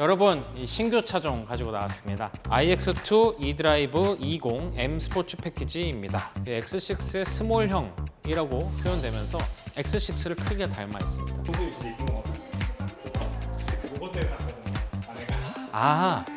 여러분 이 신규 차종 가지고 나왔습니다 iX2 e드라이브 20 M 스포츠 패키지입니다 이 X6의 스몰형이라고 표현되면서 X6를 크게 닮아 있습니다 같아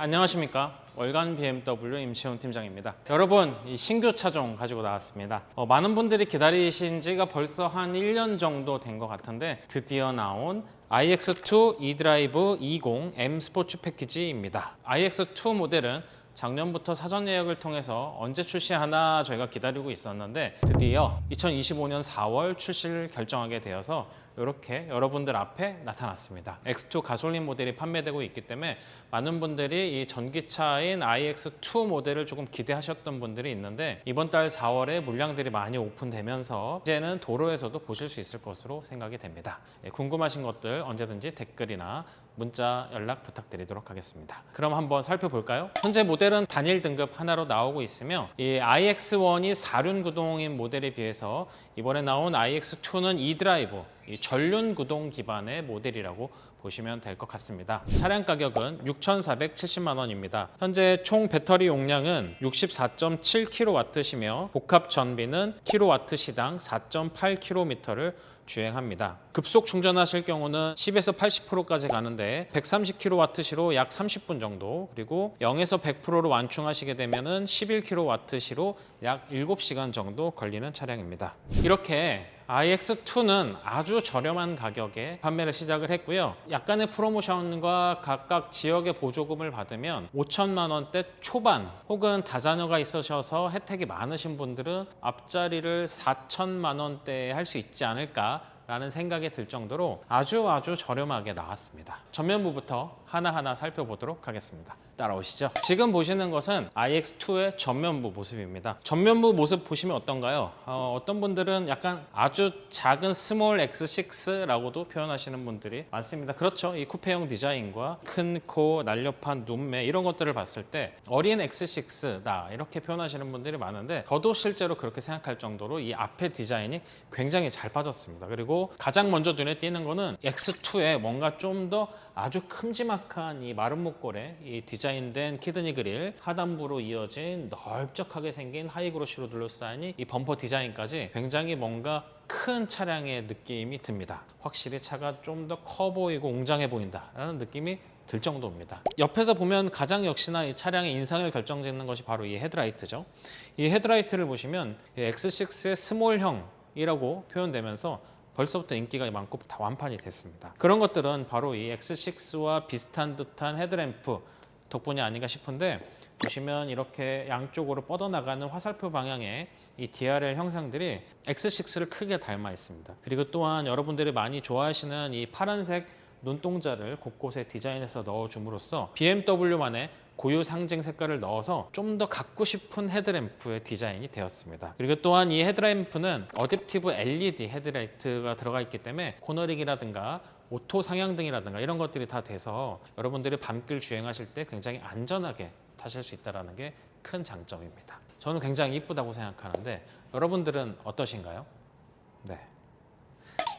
안녕하십니까? 월간 BMW 임시훈 팀장입니다. 여러분 이 신규 차종 가지고 나왔습니다. 어, 많은 분들이 기다리신 지가 벌써 한 1년 정도 된 것 같은데 드디어 나온 iX2 e드라이브 20 M 스포츠 패키지입니다. iX2 모델은 작년부터 사전 예약을 통해서 언제 출시하나 저희가 기다리고 있었는데 드디어 2025년 4월 출시를 결정하게 되어서 이렇게 여러분들 앞에 나타났습니다. X2 가솔린 모델이 판매되고 있기 때문에 많은 분들이 이 전기차인 iX2 모델을 조금 기대하셨던 분들이 있는데 이번 달 4월에 물량들이 많이 오픈되면서 이제는 도로에서도 보실 수 있을 것으로 생각이 됩니다. 예, 궁금하신 것들 언제든지 댓글이나 문자 연락 부탁드리도록 하겠습니다. 그럼 한번 살펴볼까요? 현재 모델은 단일 등급 하나로 나오고 있으며 이 iX1이 4륜 구동인 모델에 비해서 이번에 나온 iX2는 e드라이브, 이 전륜 구동 기반의 모델이라고 보시면 될 것 같습니다. 차량 가격은 6,470만 원입니다. 현재 총 배터리 용량은 64.7kW시며 복합 전비는 킬로와트 시당 4.8km를 주행합니다. 급속 충전하실 경우는 10에서 80%까지 가는데 130kW시로 약 30분 정도 그리고 0에서 100%로 완충하시게 되면은 11kW시로 약 7시간 정도 걸리는 차량입니다. 이렇게 iX2는 아주 저렴한 가격에 판매를 시작을 했고요. 약간의 프로모션과 각각 지역의 보조금을 받으면 5천만 원대 초반 혹은 다자녀가 있으셔서 혜택이 많으신 분들은 앞자리를 4천만 원대에 할 수 있지 않을까 라는 생각이 들 정도로 아주 아주 저렴하게 나왔습니다. 전면부부터 하나하나 살펴보도록 하겠습니다. 따라오시죠. 지금 보시는 것은 iX2의 전면부 모습입니다. 전면부 모습 보시면 어떤가요? 어, 떤 분들은 약간 아주 작은 스몰 X6라고도 표현하시는 분들이 많습니다. 그렇죠. 이 쿠페형 디자인과 큰 코, 날렵한 눈매 이런 것들을 봤을 때 어린 X6다 이렇게 표현하시는 분들이 많은데 저도 실제로 그렇게 생각할 정도로 이 앞에 디자인이 굉장히 잘 빠졌습니다. 그리고 가장 먼저 눈에 띄는 거는 X2에 뭔가 좀 더 아주 큼지막한 이 마른 목골에 이 디자인된 키드니 그릴 하단부로 이어진 넓적하게 생긴 하이그로시로 둘러싸인 이 범퍼 디자인까지 굉장히 뭔가 큰 차량의 느낌이 듭니다. 확실히 차가 좀 더 커 보이고 웅장해 보인다라는 느낌이 들 정도입니다. 옆에서 보면 가장 역시나 이 차량의 인상을 결정짓는 것이 바로 이 헤드라이트죠. 이 헤드라이트를 보시면 이 X6의 스몰형이라고 표현되면서 벌써부터 인기가 많고 다 완판이 됐습니다. 그런 것들은 바로 이 X6와 비슷한 듯한 헤드램프 덕분이 아닌가 싶은데 보시면 이렇게 양쪽으로 뻗어나가는 화살표 방향의 이 DRL 형상들이 X6를 크게 닮아 있습니다. 그리고 또한 여러분들이 많이 좋아하시는 이 파란색 눈동자를 곳곳에 디자인해서 넣어줌으로써 BMW만의 고유 상징 색깔을 넣어서 좀 더 갖고 싶은 헤드램프의 디자인이 되었습니다. 그리고 또한 이 헤드램프는 어댑티브 LED 헤드라이트가 들어가 있기 때문에 코너링이라든가 오토 상향등이라든가 이런 것들이 다 돼서 여러분들이 밤길 주행하실 때 굉장히 안전하게 타실 수 있다는 게 큰 장점입니다. 저는 굉장히 이쁘다고 생각하는데 여러분들은 어떠신가요? 네.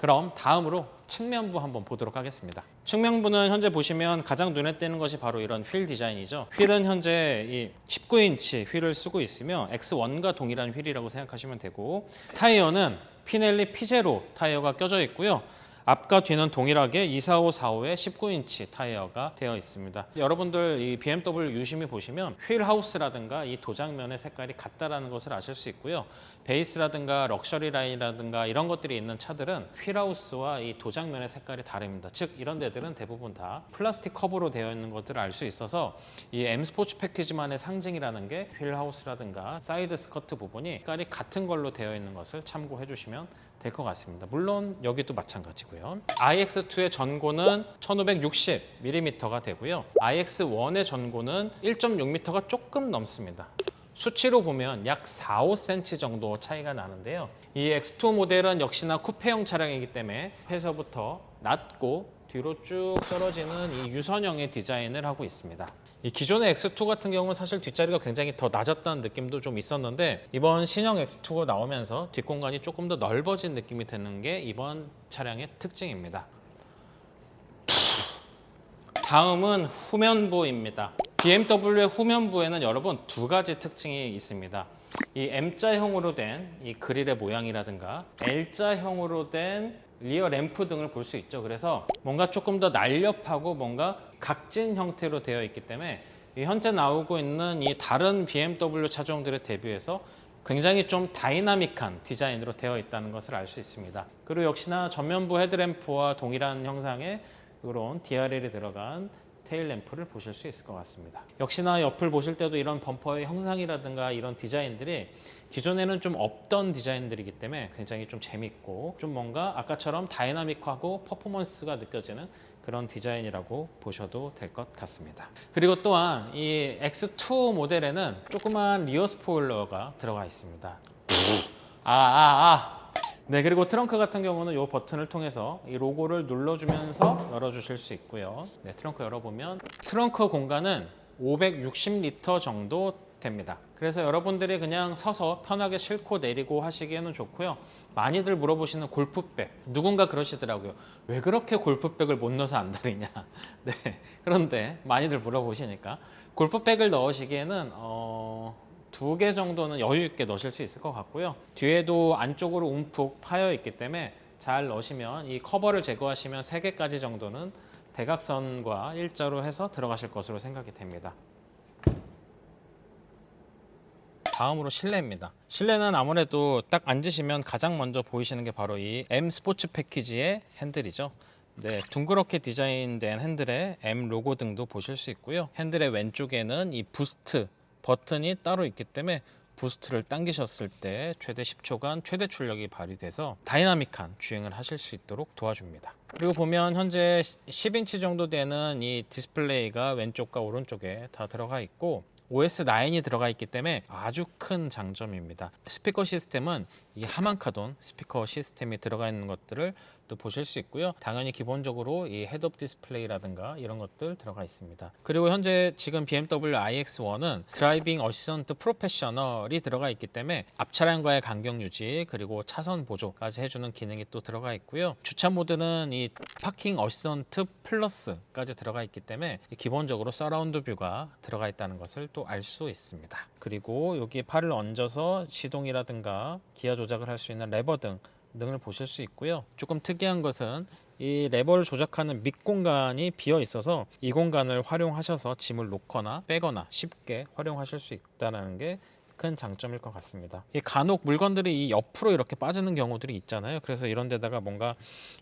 그럼 다음으로 측면부 한번 보도록 하겠습니다. 측면부는 현재 보시면 가장 눈에 띄는 것이 바로 이런 휠 디자인이죠. 휠은 현재 이 19인치 휠을 쓰고 있으며 X1과 동일한 휠이라고 생각하시면 되고 타이어는 피넬리 피제로 타이어가 껴져 있고요. 앞과 뒤는 동일하게 245, 45의 19인치 타이어가 되어 있습니다. 여러분들 이 BMW 유심히 보시면 휠 하우스라든가 이 도장면의 색깔이 같다라는 것을 아실 수 있고요. 베이스라든가 럭셔리 라인이라든가 이런 것들이 있는 차들은 휠 하우스와 이 도장면의 색깔이 다릅니다. 즉 이런 데들은 대부분 다 플라스틱 커버로 되어 있는 것들을 알 수 있어서 이 M 스포츠 패키지만의 상징이라는 게 휠 하우스라든가 사이드 스커트 부분이 색깔이 같은 걸로 되어 있는 것을 참고해 주시면 될 것 같습니다. 물론 여기도 마찬가지고요. iX2의 전고는 1560mm가 되고요. iX1의 전고는 1.6m가 조금 넘습니다. 수치로 보면 약 4, 5cm 정도 차이가 나는데요. 이 X2 모델은 역시나 쿠페형 차량이기 때문에 앞에서부터 낮고 뒤로 쭉 떨어지는 이 유선형의 디자인을 하고 있습니다. 이 기존의 X2 같은 경우는 사실 뒷자리가 굉장히 더 낮았다는 느낌도 좀 있었는데 이번 신형 X2가 나오면서 뒷공간이 조금 더 넓어진 느낌이 드는 게 이번 차량의 특징입니다. 다음은 후면부입니다. BMW의 후면부에는 여러분 두 가지 특징이 있습니다. 이 M자형으로 된 이 그릴의 모양이라든가 L자형으로 된 리어 램프 등을 볼 수 있죠. 그래서 뭔가 조금 더 날렵하고 뭔가 각진 형태로 되어 있기 때문에 이 현재 나오고 있는 이 다른 BMW 차종들에 대비해서 굉장히 좀 다이나믹한 디자인으로 되어 있다는 것을 알 수 있습니다. 그리고 역시나 전면부 헤드램프와 동일한 형상의 이런 DRL이 들어간 테일 램프를 보실 수 있을 것 같습니다. 역시나 옆을 보실 때도 이런 범퍼의 형상이라든가 이런 디자인들이 기존에는 좀 없던 디자인들이기 때문에 굉장히 좀 재밌고 좀 뭔가 아까처럼 다이나믹하고 퍼포먼스가 느껴지는 그런 디자인이라고 보셔도 될 것 같습니다. 그리고 또한 이 X2 모델에는 조그만 리어 스포일러가 들어가 있습니다. 아, 아, 아. 네, 그리고 트렁크 같은 경우는 이 버튼을 통해서 이 로고를 눌러주면서 열어주실 수 있고요. 네, 트렁크 열어보면 트렁크 공간은 560리터 정도 됩니다. 그래서 여러분들이 그냥 서서 편하게 싣고 내리고 하시기에는 좋고요. 많이들 물어보시는 골프백. 누군가 그러시더라고요. 왜 그렇게 골프백을 못 넣어서 안 다리냐. 네. 그런데 많이들 물어보시니까 골프백을 넣으시기에는 어, 두 개 정도는 여유 있게 넣으실 수 있을 것 같고요. 뒤에도 안쪽으로 움푹 파여 있기 때문에 잘 넣으시면 이 커버를 제거하시면 세 개까지 정도는 대각선과 일자로 해서 들어가실 것으로 생각이 됩니다. 다음으로 실내입니다. 실내는 아무래도 딱 앉으시면 가장 먼저 보이시는 게 바로 이 M 스포츠 패키지의 핸들이죠. 네, 둥그렇게 디자인된 핸들에 M 로고 등도 보실 수 있고요. 핸들의 왼쪽에는 이 부스트 버튼이 따로 있기 때문에 부스트를 당기셨을 때 최대 10초간 최대 출력이 발휘돼서 다이나믹한 주행을 하실 수 있도록 도와줍니다. 그리고 보면 현재 10인치 정도 되는 이 디스플레이가 왼쪽과 오른쪽에 다 들어가 있고 OS9이 들어가 있기 때문에 아주 큰 장점입니다. 스피커 시스템은 이 하만카돈 스피커 시스템이 들어가 있는 것들을 또 보실 수 있고요. 당연히 기본적으로 이 헤드업 디스플레이라든가 이런 것들 들어가 있습니다. 그리고 현재 지금 BMW iX1은 드라이빙 어시스턴트 프로페셔널이 들어가 있기 때문에 앞 차량과의 간격 유지 그리고 차선 보조까지 해주는 기능이 또 들어가 있고요. 주차 모드는 이 파킹 어시스턴트 플러스까지 들어가 있기 때문에 기본적으로 서라운드 뷰가 들어가 있다는 것을 또 알 수 있습니다. 그리고 여기 팔을 얹어서 시동이라든가 기아 조 작을 할 수 있는 레버 등 등을 보실 수 있고요. 조금 특이한 것은 이 레버를 조작하는 밑 공간이 비어 있어서 이 공간을 활용하셔서 짐을 놓거나 빼거나 쉽게 활용하실 수 있다는 게 큰 장점일 것 같습니다. 이 간혹 물건들이 이 옆으로 이렇게 빠지는 경우들이 있잖아요. 그래서 이런 데다가 뭔가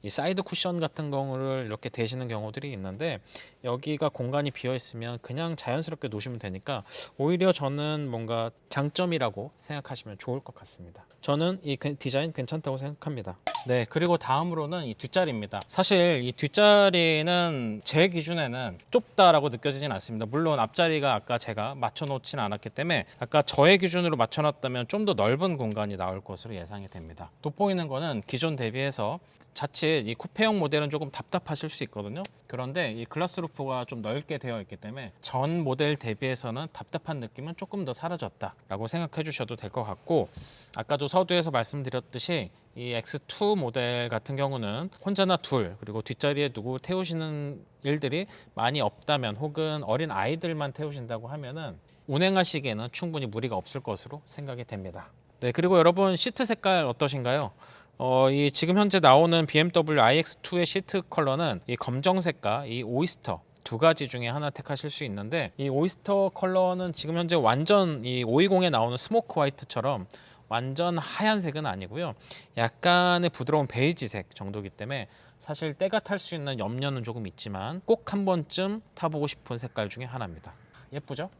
이 사이드 쿠션 같은 경우를 이렇게 대시는 경우들이 있는데 여기가 공간이 비어 있으면 그냥 자연스럽게 놓으시면 되니까 오히려 저는 뭔가 장점이라고 생각하시면 좋을 것 같습니다. 저는 이 그- 디자인 괜찮다고 생각합니다. 네, 그리고 다음으로는 이 뒷자리입니다. 사실 이 뒷자리는 제 기준에는 좁다라고 느껴지진 않습니다. 물론 앞자리가 아까 제가 맞춰 놓지는 않았기 때문에 아까 저의 기준 으로 맞춰놨다면 좀 더 넓은 공간이 나올 것으로 예상이 됩니다. 돋보이는 거는 기존 대비해서 자칫 이 쿠페형 모델은 조금 답답하실 수 있거든요. 그런데 이 글라스 루프가 좀 넓게 되어 있기 때문에 전 모델 대비해서는 답답한 느낌은 조금 더 사라졌다라고 생각해 주셔도 될 것 같고 아까도 서두에서 말씀드렸듯이 이 X2 모델 같은 경우는 혼자나 둘 그리고 뒷자리에 누구 태우시는 일들이 많이 없다면 혹은 어린 아이들만 태우신다고 하면은 운행하시기에는 충분히 무리가 없을 것으로 생각이 됩니다. 네, 그리고 여러분 시트 색깔 어떠신가요? 어, 이 지금 현재 나오는 BMW iX2의 시트 컬러는 이 검정색과 이 오이스터 두 가지 중에 하나 택하실 수 있는데 이 오이스터 컬러는 지금 현재 완전 이 520에 나오는 스모크 화이트처럼 완전 하얀색은 아니고요. 약간의 부드러운 베이지색 정도이기 때문에 사실 때가 탈 수 있는 염려는 조금 있지만 꼭 한 번쯤 타보고 싶은 색깔 중에 하나입니다. 예쁘죠?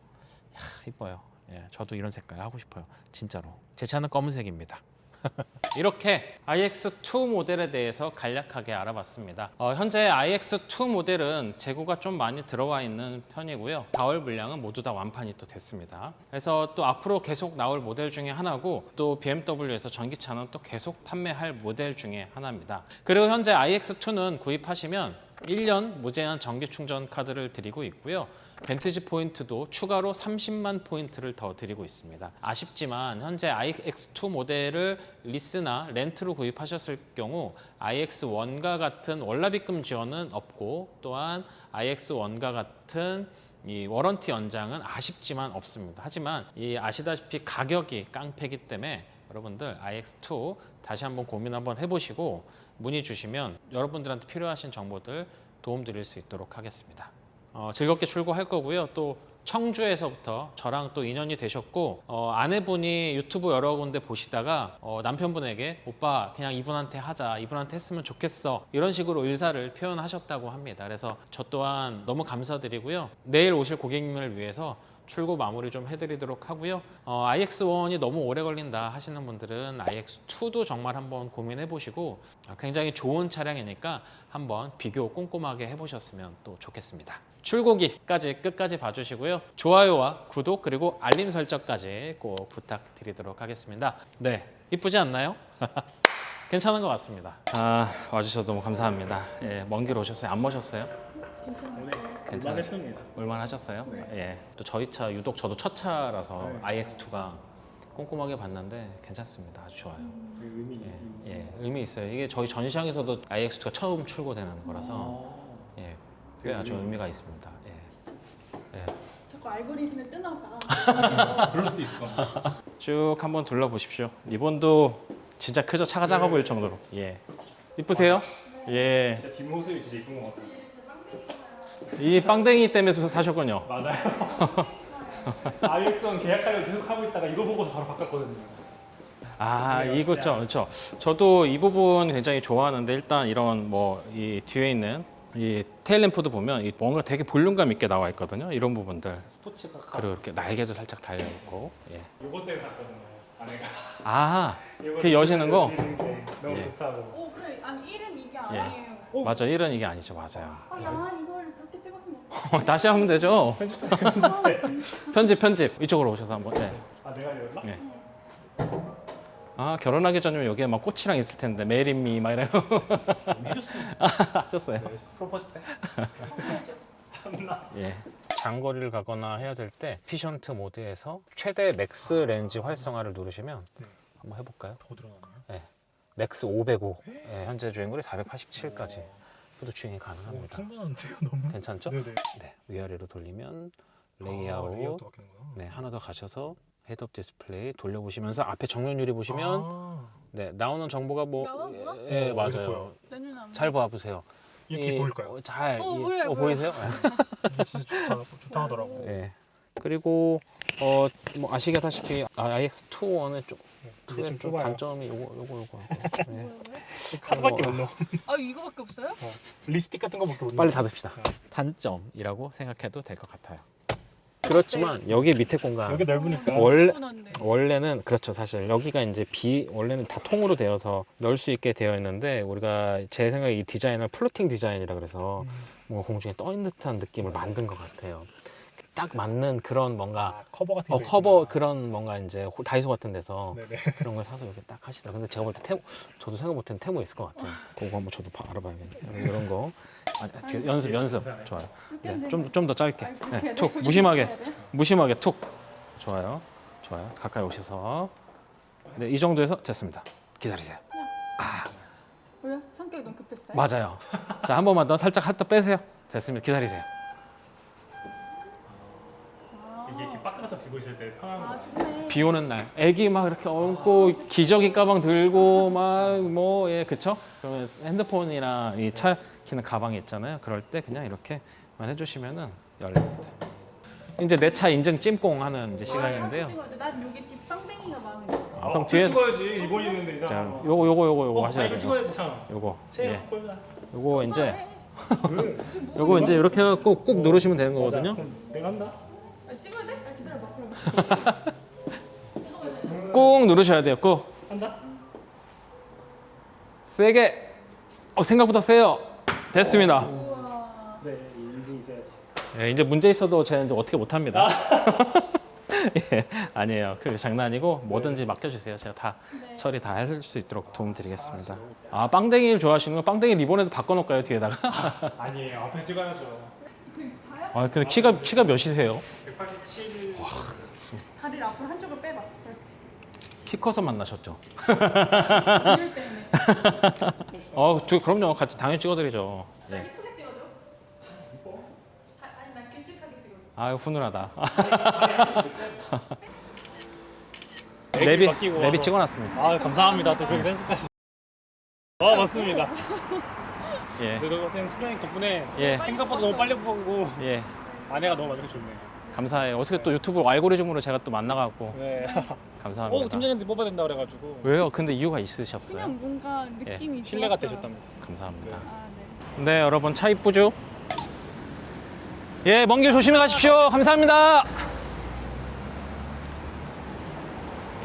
야, 이뻐요. 예, 저도 이런 색깔 하고 싶어요. 진짜로. 제 차는 검은색입니다. 이렇게 iX2 모델에 대해서 간략하게 알아봤습니다. 어, 현재 iX2 모델은 재고가 좀 많이 들어와 있는 편이고요. 다월 물량은 모두 다 완판이 또 됐습니다. 그래서 또 앞으로 계속 나올 모델 중에 하나고 또 BMW에서 전기차는 또 계속 판매할 모델 중에 하나입니다. 그리고 현재 iX2는 구입하시면 1년 무제한 전기 충전 카드를 드리고 있고요. 벤티지 포인트도 추가로 30만 포인트를 더 드리고 있습니다. 아쉽지만 현재 iX2 모델을 리스나 렌트로 구입하셨을 경우 iX1과 같은 월납입금 지원은 없고 또한 iX1과 같은 이 워런티 연장은 아쉽지만 없습니다. 하지만 이 아시다시피 가격이 깡패기 때문에 여러분들 iX2 다시 한번 고민 한번 해보시고 문의 주시면 여러분들한테 필요하신 정보들 도움 드릴 수 있도록 하겠습니다. 어, 즐겁게 출고할 거고요. 또 청주에서부터 저랑 또 인연이 되셨고 어, 아내분이 유튜브 여러 군데 보시다가 어, 남편분에게 오빠 그냥 이분한테 하자 이분한테 했으면 좋겠어 이런 식으로 의사를 표현하셨다고 합니다. 그래서 저 또한 너무 감사드리고요. 내일 오실 고객님을 위해서 출고 마무리 좀 해드리도록 하고요. 어, iX1이 너무 오래 걸린다 하시는 분들은 iX2도 정말 한번 고민해 보시고 어, 굉장히 좋은 차량이니까 한번 비교 꼼꼼하게 해보셨으면 또 좋겠습니다. 출고기까지 끝까지 봐주시고요. 좋아요와 구독 그리고 알림 설정까지 꼭 부탁드리도록 하겠습니다. 네, 이쁘지 않나요? 괜찮은 것 같습니다. 아 와주셔서 너무 감사합니다. 예, 먼길 오셨어요? 안 모셨어요? 괜찮으세요? 했습니다. 얼마나 하셨어요? 예. 또 저희 차 유독 저도 첫 차라서 iX2가 꼼꼼하게 봤는데 괜찮습니다. 아주 좋아요. 의미. 예, 예, 의미 있어요. 이게 저희 전시장에서도 iX2가 처음 출고되는 거라서 어. 예, 꽤 아주 의미가 있습니다. 예. 예. 자꾸 알고리즘에 뜨나 봐. 그럴 수도 있어. 쭉 한번 둘러보십시오. 리본도 진짜 크죠? 차가 작아 보일 정도로. 예. 이쁘세요? 예. 진짜 뒷모습이 진짜 이쁜 것 같아요. 이 빵댕이 때문에 사셨군요. 맞아요. 아이엑스원 계약하려고 계속 하고 있다가 이거 보고서 바로 바꿨거든요. 아, 이거죠. 그렇죠. 저도 이 부분 굉장히 좋아하는데 일단 이런 뭐 이 뒤에 있는 이 테일 램프도 보면 이 뭔가 되게 볼륨감 있게 나와 있거든요. 이런 부분들. 스포츠가 그리고 이렇게 날개도 살짝 달려 있고. 예. 이거 때문에 샀거든요. 아내가. 아, 그 여시는 거? 너무 예. 좋다고. 오 그래 아니 1은 이게 예. 아니에요. 맞아. 이런 이게 아니죠. 맞아요. 아, 야 이걸 그렇게 찍었으면 다시 하면 되죠. 아. 편집 편집 이쪽으로 오셔서 한번. 네. 아 내가 이랬나? 네. 아 결혼하기 전이면 여기에 막 꽃이랑 있을 텐데 메리미 막 이래요. 해줬습니다. 하셨어요. 네, 프로포즈 때. 참나. 예. 장거리를 가거나 해야 될 때 피션트 모드에서 최대 맥스 렌즈 활성화를 누르시면 네. 한번 해볼까요? 더 들어가나요? 맥스 505 예, 현재 주행거리 487까지 그래도 주행이 오, 가능합니다. 충분한데요, 너무. 괜찮죠? 네네. 네 위아래로 돌리면 아, 레이아웃 바뀌는구나. 네 하나 더 가셔서 헤드업 디스플레이 돌려보시면서 앞에 정면 유리 보시면 아, 네 나오는 정보가 뭐 나와? 예, 예, 어, 맞아요. 보여? 잘 봐보세요. 이렇게 이- 보일까요? 어, 잘 어, 이- 보여요, 어, 보여요. 보이세요? 진짜 좋다, 좋다 하더라고. 예. 그리고 어, 뭐 아시다시피 iX2원의 좀 이게 투의 좀좀 좁아요. 단점이 요거 요거 요거. 네. 뭐야, 뭐야? 카드밖에 못 넣어. 아 이거밖에 없어요? 리스틱 같은 거밖에 못 넣어. 빨리 닫읍시다. 네. 단점이라고 생각해도 될 것 같아요. 그렇지만 여기 밑에 공간 여기 넓으니까. 원래 충분한데. 원래는 그렇죠 사실 여기가 이제 비 원래는 다 통으로 되어서 넣을 수 있게 되어 있는데 우리가 제 생각에 이 디자인을 플로팅 디자인이라 그래서 음. 뭐 공중에 떠 있는 듯한 느낌을 만든 것 같아요. 딱 맞는 그런 뭔가 아, 커버 같은 어 게 커버 있구나. 그런 뭔가 이제 호- 다이소 같은 데서 네네. 그런 걸 사서 이렇게 딱 하시다. 근데 제가 볼 때 테무, 저도 생각 못했는 테무 있을 것 같아요. 그거 한번 저도 봐- 알아봐야겠네요. 이런 거 아, 뒤에 연습 연습 좋아요. 네, 좀좀 더 짧게. 네, 툭 무심하게 무심하게 툭 좋아요. 좋아요. 가까이 오셔서 네, 이 정도에서 됐습니다. 기다리세요. 왜요? 성격이 너무 급했어요? 맞아요. 자, 한 번만 더 살짝 갖다 빼세요. 됐습니다. 기다리세요. 거 들고 있을 때 편한 아 거. 비 오는 날 애기 막 이렇게 얹고 기저귀 가방 들고 막 뭐 예 그쵸 그러면 핸드폰이나 이 차 키는 가방이 있잖아요 그럴 때 그냥 이렇게만 해주시면은 열립니다 이제 내 차 인증 찜공 하는 이제 시간인데요 아. 난 여기 뒷 빵댕이가 마음에 들어. 아, 그럼 뒤에 찍어야지 일본 있는데 이상. 자 요거 요거 요거 요거 어, 하셔야 아, 이거 돼요 찍어야지 참. 요거 예 꼴라. 요거 이제 왜? 요거 이제 이렇게 해갖고 꾹 누르시면 되는. 거거든요 내가 한다. 아, 찍어야 돼? 아. 꾹 누르셔야 돼요 꾹 한다. 세게 어 생각보다 세요 됐습니다. 네, 인증 있어야지. 예, 이제 문제 있어도 쟤는 어떻게 못합니다. 예, 아니에요. 그 장난이고 뭐든지 맡겨주세요. 제가 다 네. 처리 다 해줄 수 있도록 도움드리겠습니다. 아 빵댕이를 좋아하시는 거 빵댕이 리본에도 바꿔놓을까요 뒤에다가? 아니에요. 앞에 찍어야죠. 아 근데 키가 키가 몇이세요? 187. 다리를 앞으로 한쪽을 빼봐. 그렇지. 키 커서 만나셨죠? 이럴 때문에. 어, 저, 그럼요. 같이 당연히 찍어드리죠. 나 예. 찍어줘. 아, 아니 나 길쭉하게 찍어줘. 아유 훈훈하다. 내비 내비 와서. 찍어놨습니다. 아 감사합니다. 또 그렇게 센스까지. 아 맞습니다. 예, 같은 팀장님 덕분에 예, 생각보다 너무 빨리 보고 예. 아내가 너무 만족해 좋네요. 감사해요. 어떻게 또 유튜브 알고리즘으로 제가 또 만나갖고 네. 감사합니다. 어 팀장님한테 뽑아야 된다 그래가지고 왜요? 근데 이유가 있으셨어요? 그냥 뭔가 느낌이 신뢰가 좋았어요. 되셨답니다. 감사합니다. 아 네. 네, 여러분 차 이쁘죠? 예, 먼 길 조심히 가십시오. 감사합니다.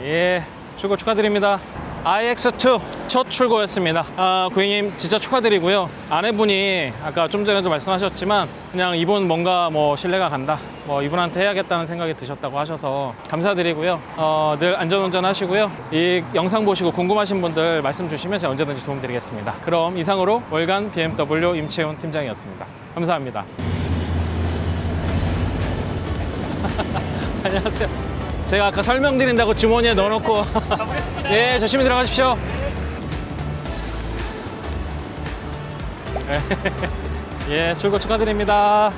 예, 출고 축하드립니다. iX2 첫 출고였습니다. 아, 고객님 진짜 축하드리고요. 아내분이 아까 좀 전에도 말씀하셨지만 그냥 이분 뭔가 뭐 신뢰가 간다. 뭐 이분한테 해야겠다는 생각이 드셨다고 하셔서 감사드리고요. 어, 늘 안전운전 하시고요. 이 영상 보시고 궁금하신 분들 말씀 주시면 제가 언제든지 도움드리겠습니다. 그럼 이상으로 월간 BMW 임채훈 팀장이었습니다. 감사합니다. 안녕하세요. 제가 아까 설명드린다고 주머니에 넣어놓고 예 조심히 들어가십시오. 예 출고 축하드립니다.